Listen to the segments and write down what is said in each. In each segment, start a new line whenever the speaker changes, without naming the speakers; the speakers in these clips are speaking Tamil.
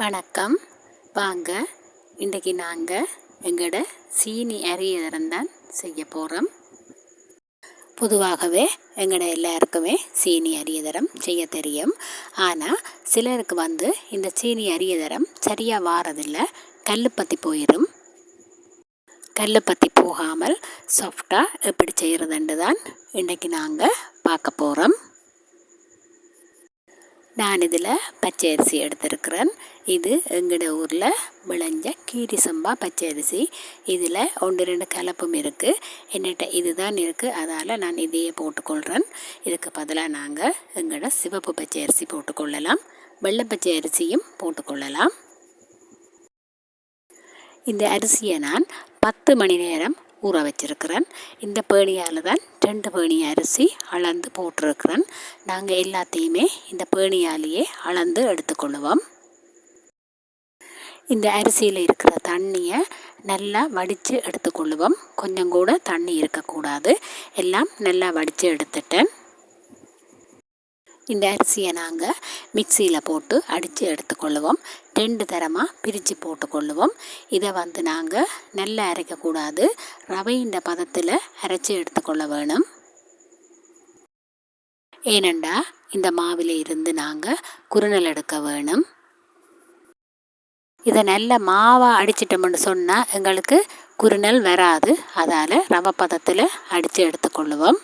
வணக்கம். வாங்க இன்றைக்கி நாங்கள் எங்களோட சீனி அரியதரம் தான் செய்ய போகிறோம் பொதுவாகவே எங்களோட எல்லாருக்குமே சீனி அரியதரம் செய்ய தெரியும். ஆனால் சிலருக்கு வந்து இந்த சீனி அரியதரம் சரியாக வாரதில்லை கல்லுப்பத்தி போயிடும் கல்லுப்பத்தி போகாமல் சாஃப்டாக எப்படி செய்கிறதுண்டு தான் இன்றைக்கி நாங்கள் பார்க்க போகிறோம் நான் இதில் பச்சை அரிசி எடுத்திருக்கிறேன். இது எங்களோட ஊரில் விளைஞ்ச கீரி சம்பா பச்சை அரிசி இதில் ஒன்று ரெண்டு கலப்பும் இருக்குது என்னட்ட இது தான் இருக்குது அதால் நான் இதையே போட்டுக்கொள்கிறேன் இதுக்கு பதிலாக நாங்கள் எங்களோட சிவப்பு பச்சை அரிசி போட்டுக்கொள்ளலாம். வெள்ளை பச்சை அரிசியும் போட்டுக்கொள்ளலாம். இந்த அரிசியை நான் பத்து மணி நேரம் ஊற வச்சிருக்கிறேன். இந்த பேணியால் தான் ரெண்டு பேணி அரிசி அளந்து போட்டிருக்கிறேன். நாங்கள் எல்லாத்தையுமே இந்த பேணியாலேயே அளந்து எடுத்துக்கொள்ளுவோம் இந்த அரிசியில் இருக்கிற தண்ணியை நல்லா வடித்து எடுத்துக்கொள்ளுவோம் கொஞ்சம் கூட தண்ணி இருக்கக்கூடாது. எல்லாம் நல்லா வடித்து எடுத்துட்டேன். இந்த அரிசியை நாங்கள் மிக்சியில் போட்டு அடித்து எடுத்துக்கொள்ளுவோம். ரெண்டு தரமாக பிரித்து போட்டுக்கொள்ளுவோம். இதை வந்து நாங்கள் நல்லா அரைக்கக்கூடாது. ரவையின் பதத்தில் அரைச்சி எடுத்துக்கொள்ள வேணும். ஏனண்டா இந்த மாவில் இருந்து நாங்கள் குறுநல் எடுக்க வேணும். இதை நல்ல மாவாக அடிச்சிட்டோம்னு சொன்னால் எங்களுக்கு குறுநல் வராது. அதால் ரவை பதத்தில் அடித்து எடுத்துக்கொள்ளுவோம்.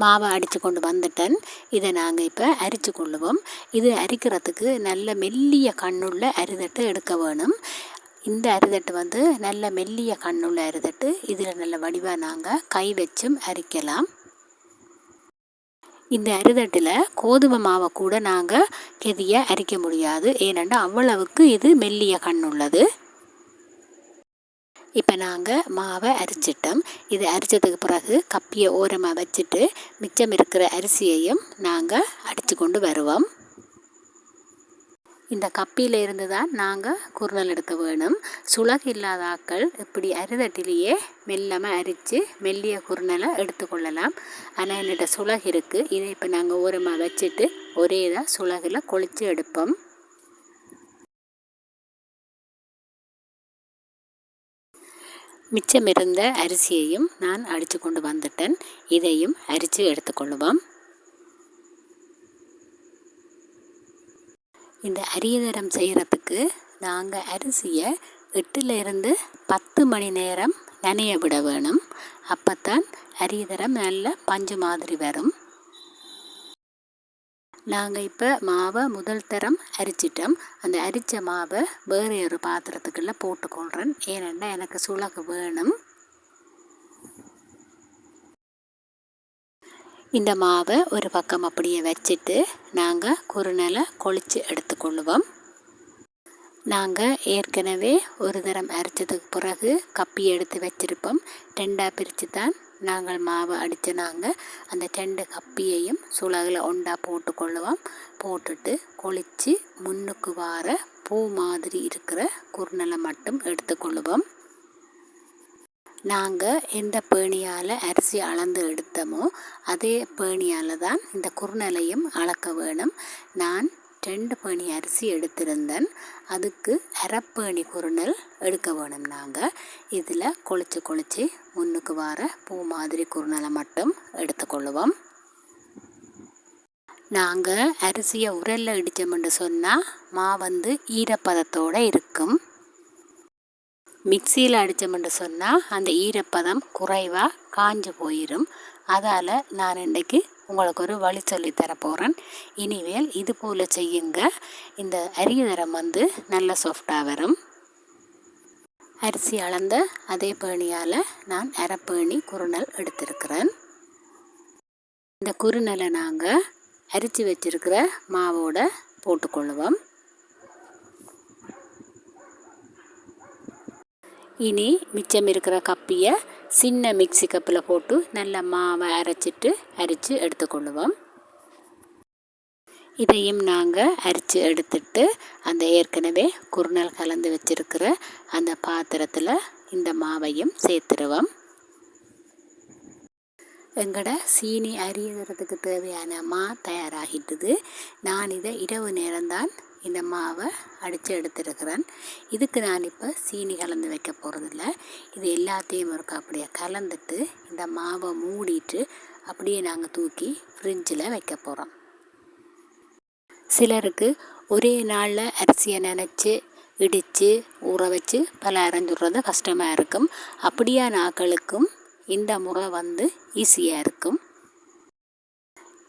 மாவை அடித்து கொண்டு வந்துட்டேன். இதை நாங்கள் இப்போ அரித்து கொள்ளுவோம். இது அரிக்கிறதுக்கு நல்ல மெல்லிய கண்ணுள்ள அரிதட்டு எடுக்க வேணும். இந்த அரிதட்டு வந்து நல்ல மெல்லிய கண்ணுள்ள அரிதட்டு இதில் நல்ல வடிவாக நாங்கள் கை வச்சும் அரிக்கலாம். இந்த அரிதட்டில் கோதுமை மாவை கூட நாங்கள் கெதியை அரிக்க முடியாது. ஏனென்றால் அவ்வளவுக்கு இது மெல்லிய கண் உள்ளது இப்போ நாங்கள் மாவை அரிச்சிட்டோம். இது அரித்ததுக்கு பிறகு கப்பியை ஓரமாக வச்சுட்டு மிச்சம் இருக்கிற அரிசியையும் நாங்கள் அடித்து கொண்டு வருவோம். இந்த கப்பியில் இருந்து தான் நாங்கள் குறுநல் எடுக்க வேணும். சுலகு இல்லாத ஆக்கள் இப்படி அரிதட்டிலேயே மெல்லமாக அரித்து மெல்லிய குறுநலை எடுத்துக்கொள்ளலாம் ஆனால் என்னிட்ட சுலகு இருக்குது இதை இப்போ நாங்கள் ஓரமாக வச்சுட்டு ஒரே இதாக சுலகில் கொளித்து எடுப்போம். மிச்சமிருந்த அரிசியையும் நான் அடித்து கொண்டு வந்துட்டேன். இதையும் அரித்து எடுத்துக்கொள்ளுவோம். இந்த அரியதரம் செய்கிறதுக்கு நாங்கள் அரிசியை எட்டுலேருந்து பத்து மணி நேரம் நனைய விட வேணும். அப்போ தான் அரியதரம் நல்ல பஞ்சு மாதிரி வரும். நாங்கள் இப்போ மாவை முதல் தரம் அரிச்சிட்டோம். அந்த அரித்த மாவை வேறு ஒரு பாத்திரத்துக்குள்ளே போட்டுக்கொள்கிறேன் ஏனென்னா எனக்கு சுளகு வேணும். இந்த மாவை ஒரு பக்கம் அப்படியே வச்சுட்டு நாங்கள் குறுநலை கொளித்து எடுத்துக்கொள்ளுவோம் நாங்கள் ஏற்கனவே ஒரு தரம் அரைச்சதுக்கு பிறகு கப்பி எடுத்து வச்சுருப்போம். ரெண்டாக பிரித்து தான் நாங்கள் மாவு அடித்து நாங்கள் அந்த ரெண்டு கப்பியையும் சுலகில் ஒண்டா போட்டுக்கொள்ளுவோம் போட்டுட்டு கொளித்து முன்னுக்கு வார பூ மாதிரி இருக்கிற குறுநலை மட்டும் எடுத்துக்கொள்ளுவோம் நாங்கள் எந்த பேணியால் அரிசி அளந்து எடுத்தோமோ அதே பேணியால் தான் இந்த குறுநலையும் அளக்க வேணும். நான் ரெண்டு பேணி அரிசி எடுத்திருந்தேன். அதுக்கு அரைப்பேணி குருணல் எடுக்க வேணும் நாங்கள் இதில் குளிச்சு குளிச்சு முன்னுக்கு வர பூ மாதிரி குருணலை மட்டும் எடுத்துக்கொள்ளுவோம். நாங்கள் அரிசியை உரலில் இடித்தோம்னு சொன்னால் மா வந்து ஈரப்பதத்தோடு இருக்கும். மிக்சியில் அடித்தோம்னு சொன்னால் அந்த ஈரப்பதம் குறைவாக காஞ்சு போயிடும் அதால் நான் இன்றைக்கு உங்களுக்கு ஒரு வழி சொல்லி தரப்போகிறேன் இனிமேல் இது போல் செய்யுங்க. இந்த அரிய நிறம் வந்து நல்ல சாஃப்டாக வரும். அரிசி அளந்த அதே பேணியால் நான் அரைப்பேணி குறுநல் எடுத்திருக்கிறேன். இந்த குறுநலை நாங்கள் அரிச்சு வச்சிருக்கிற மாவோட போட்டுக்கொள்ளுவோம் இனி மிச்சம் இருக்கிற கப்பியை சின்ன மிக்சி கப்பில் போட்டு நல்ல மாவை அரைச்சிட்டு அரித்து எடுத்துக்கொள்ளுவோம். இதையும் நாங்கள் அரித்து எடுத்துட்டு அந்த ஏற்கனவே குறுநல் கலந்து வச்சுருக்கிற அந்த பாத்திரத்தில் இந்த மாவையும் சேர்த்துருவோம். எங்களோட சீனி அரியறதுக்கு தேவையான மா தயாராகிட்டுது. நான் இதை இரவு நேரம்தான் இந்த மாவை அடித்து எடுத்துருக்கிறேன். இதுக்கு நான் இப்போ சீனி கலந்து வைக்க போகிறதில்ல இது எல்லாத்தையும் இருக்க அப்படியே கலந்துட்டு இந்த மாவை மூடிட்டு அப்படியே நாங்கள் தூக்கி ஃப்ரிட்ஜில் வைக்க போகிறோம் சிலருக்கு ஒரே நாளில் அரிசியை நினச்சி இடித்து ஊற வச்சு பல அரைஞ்சுடுறது கஷ்டமாக இருக்கும். அப்படியான ஆக்களுக்கும் இந்த முறை வந்து ஈஸியாக இருக்கும்.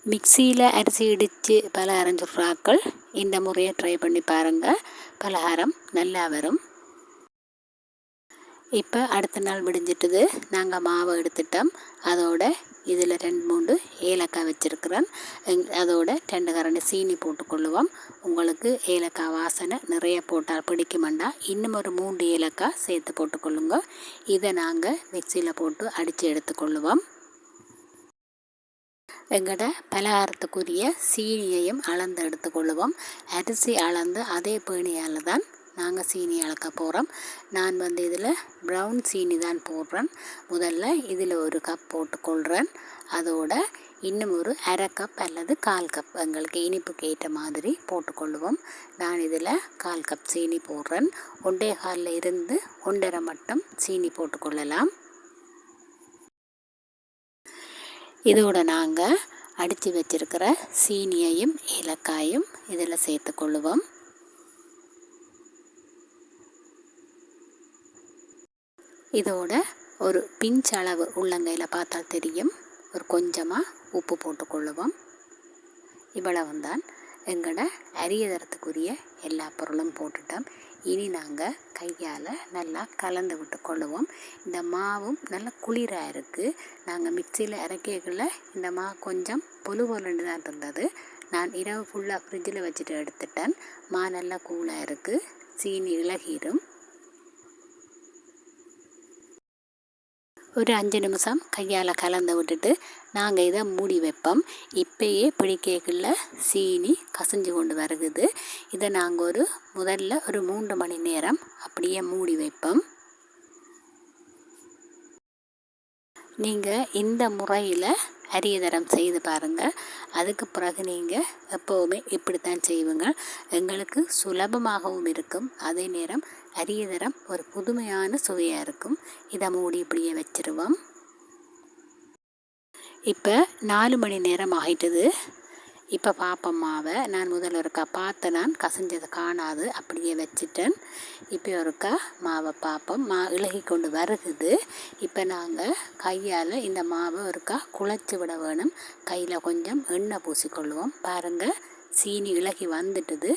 மிக்சியில் அரிசி இடித்து பலகாரம் சுடுறாக்கள் இந்த முறையை ட்ரை பண்ணி பாருங்கள் பலகாரம் நல்லா வரும். இப்போ அடுத்த நாள் விடிஞ்சிட்டுது. நாங்கள் மாவை எடுத்துட்டோம். அதோட இதில் ரெண்டு மூண்டு ஏலக்காய் வச்சுருக்கிறேன். அதோட ரெண்டு கரண்டி சீனி போட்டுக்கொள்ளுவோம். உங்களுக்கு ஏலக்காய் வாசனை நிறைய போட்டால் பிடிக்குமெண்டா இன்னும் ஒரு மூன்று ஏலக்காய் சேர்த்து போட்டுக்கொள்ளுங்க. இதை நாங்கள் மிக்சியில் போட்டு அடித்து எடுத்துக்கொள்ளுவோம். எங்களோட பலகாரத்துக்குரிய சீனியையும் அளந்து எடுத்துக்கொள்ளுவோம். அரிசி அளந்து அதே பேணியால் தான் நாங்கள் சீனி அளக்க போகிறோம் நான் வந்து இதில் ப்ரௌன் சீனி தான் போடுறேன். முதல்ல இதில் ஒரு கப் போட்டுக்கொள்கிறேன் அதோட இன்னும் ஒரு அரை கப் அல்லது கால் கப் எங்களுக்கு இனிப்புக்கு ஏற்ற மாதிரி போட்டுக்கொள்ளுவோம். நான் இதில் கால் கப் சீனி போடுறேன். ஒன்றே காலில் இருந்து ஒன்றரை மட்டும் சீனி போட்டுக்கொள்ளலாம். இதோட நாங்கள் அடித்து வச்சிருக்கிற சீனியையும் ஏலக்காயும் இதில் சேர்த்துக்கொள்ளுவோம் இதோட ஒரு பிஞ்ச் அளவு உள்ளங்கையில் பார்த்தால் தெரியும். ஒரு கொஞ்சமாக உப்பு போட்டுக்கொள்ளுவோம் இவ்வளவு தான் எங்களோட அரியதரத்துக்குரிய எல்லா பொருளும் போட்டுட்டோம். இனி நாங்கள் கையால் நல்லா கலந்து விட்டு கொள்ளுவோம். இந்த மாவும் நல்லா குளிராக இருக்குது நாங்கள் மிக்சியில் இறக்கியக்குள்ள இந்த மா கொஞ்சம் பொலு பொலுன்னு தான் இருந்தது. நான் இரவு ஃபுல்லாக ஃப்ரிட்ஜில் வச்சுட்டு எடுத்துட்டேன். மா நல்லா கூலாக இருக்குது சீனி இழகிடும் ஒரு அஞ்சு நிமிஷம் கையால் கலந்து விட்டுட்டு நாங்கள் இதை மூடி வைப்போம். இப்பயே பிடிக்கக்குள்ள சீனி கசிஞ்சு கொண்டு வருகுது. இதை நாங்கள் ஒரு முதல்ல ஒரு மூன்று மணி நேரம் அப்படியே மூடி வைப்போம். நீங்கள் இந்த முறையில் அரியதரம் செய்து பாருங்கள் அதுக்கு பிறகு நீங்கள் எப்போவுமே இப்படித்தான் செய்வீங்க. எங்களுக்கு சுலபமாகவும் இருக்கும். அதே நேரம் அரியதரம் ஒரு புதுமையான சுவையாக இருக்கும். இதை மூடி இப்படியே வச்சிருவோம். இப்போ நாலு மணி நேரம் ஆகிட்டது இப்போ பார்ப்போம் மாவை நான் முதல்ல ஒருக்கா பார்த்து நான் கசஞ்சதை காணாது அப்படியே வச்சுட்டேன். இப்போ ஒருக்கா மாவை பார்ப்போம் மா இலகி கொண்டு வருகுது. இப்போ நாங்கள் கையால் இந்த மாவை ஒருக்கா குழைச்சி விட வேணும். கையில் கொஞ்சம் எண்ணெய் பூசிக்கொள்வோம். பாருங்கள் சீனி இலகி வந்துட்டுது.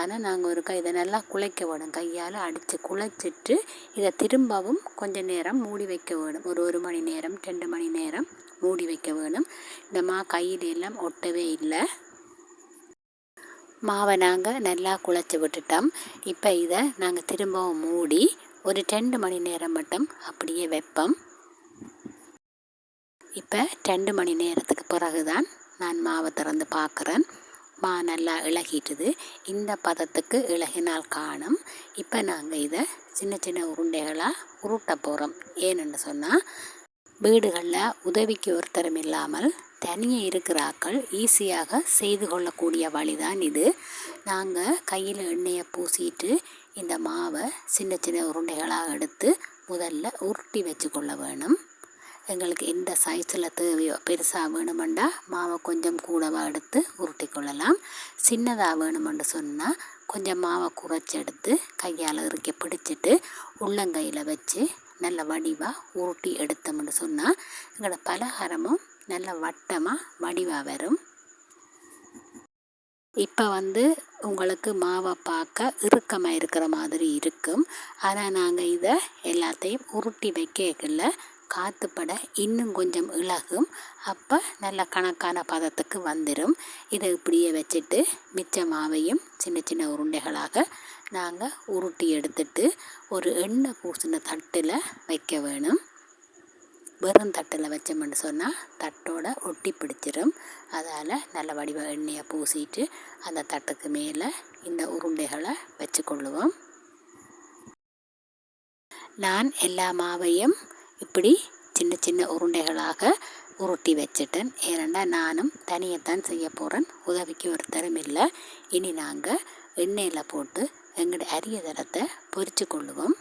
ஆனால் நாங்கள் ஒருக்கா இதை நல்லா குழைக்க வேணும். கையால் அடித்து குழைச்சிட்டு இதை திரும்பவும் கொஞ்சம் நேரம் மூடி வைக்க வேணும். ஒரு ஒரு மணி நேரம் ரெண்டு மணி நேரம். மூடி வைக்க வேணும். இந்த மா கையில் எல்லாம் ஒட்டவே இல்லை. மாவை நாங்கள் நல்லா குழச்சி விட்டுட்டோம். இப்போ இதை நாங்கள் திரும்பவும் மூடி ஒரு ரெண்டு மணி நேரம் மட்டும் அப்படியே வைப்போம். இப்போ ரெண்டு மணி நேரத்துக்கு பிறகு தான் நான் மாவை திறந்து பார்க்குறேன். மா நல்லா இழகிட்டுது இந்த பதத்துக்கு இழகினால் காணும். இப்போ நாங்கள் இதை சின்ன சின்ன உருண்டைகளாக உருட்ட போகிறோம் ஏன்னு சொன்னால் வீடுகளில் உதவிக்கு ஒருத்தரும் இல்லாமல் தனியே இருக்கிறாக்கள் ஈஸியாக செய்து கொள்ளக்கூடிய வழிதான் இது. நாங்கள் கையில் எண்ணெயை பூசிட்டு இந்த மாவை சின்ன சின்ன உருண்டைகளாக எடுத்து முதல்ல உருட்டி வச்சு கொள்ள வேணும். எங்களுக்கு எந்த சைஸில் தேவையோ பெருசாக வேணுமெண்டா மாவை கொஞ்சம் கூடவாக எடுத்து உருட்டி கொள்ளலாம். சின்னதாக வேணுமென்று சொன்னால் கொஞ்சம் மாவை குறைச்சி எடுத்து கையால் இறுக்கி பிடிச்சிட்டு உள்ளங்கையில் வச்சு நல்ல வடிவாக உருட்டி எடுத்தோம்னு சொன்னால் எங்களோட பலகாரமும் நல்ல வட்டமாக வடிவாக வரும். இப்போ வந்து உங்களுக்கு மாவை பார்க்க இறுக்கமாக இருக்கிற மாதிரி இருக்கும். ஆனால் நாங்கள் இதை எல்லாத்தையும் உருட்டி வைக்கல. காற்றுப்பட இன்னும் கொஞ்சம் இலகும். அப்போ நல்ல கணக்கான பதத்துக்கு வந்துடும் இதை இப்படியே வச்சுட்டு மிச்ச மாவையும் சின்ன சின்ன உருண்டைகளாக நாங்கள் உருட்டி எடுத்துட்டு ஒரு எண்ணெய் பூசின தட்டில் வைக்க வேணும். வெறும் தட்டில் வச்சோம்னு சொன்னால் தட்டோட ஒட்டி பிடிச்சிரும். அதால் நல்ல வடிவ எண்ணெயை பூசிட்டு அந்த தட்டுக்கு மேலே இந்த உருண்டைகளை வச்சு கொள்ளுவோம் நான் எல்லா மாவையும் இப்படி சின்ன சின்ன உருண்டைகளாக உருட்டி வச்சுட்டேன். ஏனெண்டா நானும் தனியைத்தான் செய்ய போகிறேன் உதவிக்கு ஒருத்தரும் இல்லை. இனி நாங்கள் எண்ணெயில் போட்டு எங்களோட அரிய தரத்தை பொறித்து கொள்ளுவோம்.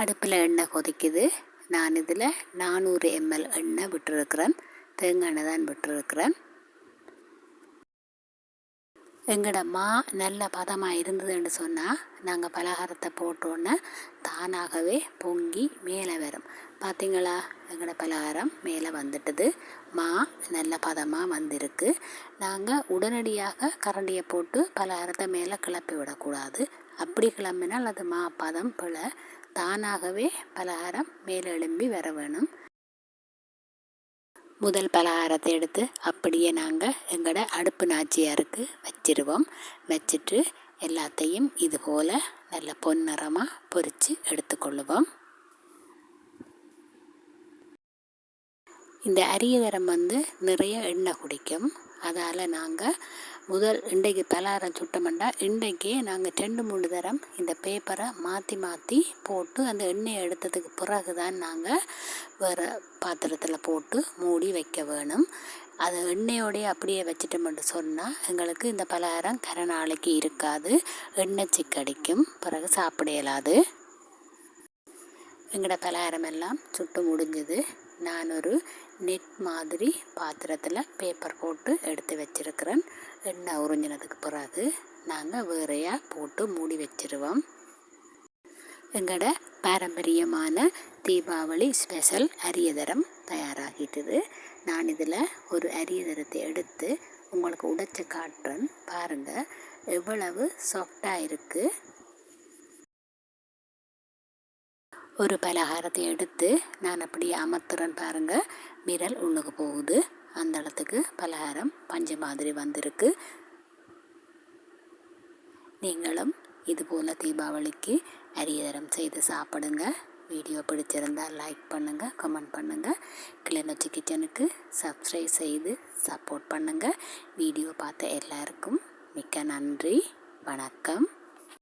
அடுப்பில் எண்ணெய் கொதிக்குது. நான் இதில் நானூறு எம்எல் எண்ணெய் விட்டுருக்குறேன். தேங்காய் எண்ணெய் தான் விட்டுருக்குறேன். எங்களோட மா நல்ல பதமாக இருந்ததுன்னு சொன்னால் நாங்கள் பலகாரத்தை போட்டோன்னே தானாகவே பொங்கி மேலே வரும். பார்த்திங்களா எங்களோட பலகாரம் மேலே வந்துட்டது. மா நல்ல பதமாக வந்திருக்கு. நாங்கள் உடனடியாக கரண்டியை போட்டு பலகாரத்தை மேலே கிளப்பி விடக்கூடாது. அப்படி கிளம்பினால் அது மா பதம் பிழை. தானாகவே பலகாரம் மேலே எழும்பி வர வேணும். முதல் பலகாரத்தை எடுத்து அப்படியே நாங்கள் எங்களோட அடுப்பு நாச்சியாருக்கு வச்சிருவோம். வச்சுட்டு எல்லாத்தையும் இது போல் நல்ல பொன்னிறமாக பொறித்து எடுத்துக்கொள்ளுவோம். இந்த அரியதரம் வந்து நிறைய எண்ணெய் குடிக்கும். அதால் நாங்கள் முதல் இன்றைக்கு பலாரம் சுட்டமண்டா இன்றைக்கே நாங்கள் ரெண்டு மூணு தரம் இந்த பேப்பரை மாற்றி மாற்றி போட்டு அந்த எண்ணெயை எடுத்ததுக்கு பிறகு தான் நாங்கள் வேறு பாத்திரத்தில் போட்டு மூடி வைக்க வேணும். அது எண்ணெயோடையே அப்படியே வச்சிட்டோம்னு சொன்னால் எங்களுக்கு இந்த பலகாரம் கரை நாளைக்கு இருக்காது. எண்ணெய் சிக்கடிக்கும் பிறகு சாப்பிட இயலாது. எங்களோட பலகாரம் எல்லாம் சுட்டு முடிஞ்சது. நான் ஒரு நெட் மாதிரி பாத்திரத்தில் பேப்பர் போட்டு எடுத்து வச்சுருக்கிறேன். எண்ணெய் உறிஞ்சினதுக்கு பிறகு நாங்கள் வேறையாக போட்டு மூடி வச்சிருவோம். எங்களோட பாரம்பரியமான தீபாவளி ஸ்பெஷல் அரியதரம் தயாராகிட்டுது. நான் இதில் ஒரு அரியதரத்தை எடுத்து உங்களுக்கு உடைச்சி காட்டுறேன். பாருங்கள் எவ்வளவு சாஃப்டாக இருக்குது ஒரு பலகாரத்தை எடுத்து நான் அப்படியே அமர்த்துறேன் பாருங்கள் விரல் உள்ளுக்கு போகுது. அந்த இடத்துக்கு பலகாரம் பஞ்சு மாதிரி வந்திருக்கு. நீங்களும் இதுபோல் தீபாவளிக்கு அரியதரம் செய்து சாப்பிடுங்க. வீடியோ பிடிச்சிருந்தால் லைக் பண்ணுங்கள் கமெண்ட் பண்ணுங்கள் கிளிநொச்சி கிச்சனுக்கு சப்ஸ்கிரைப் செய்து சப்போர்ட் பண்ணுங்கள் வீடியோ பார்த்த எல்லாருக்கும் மிக்க நன்றி. வணக்கம்.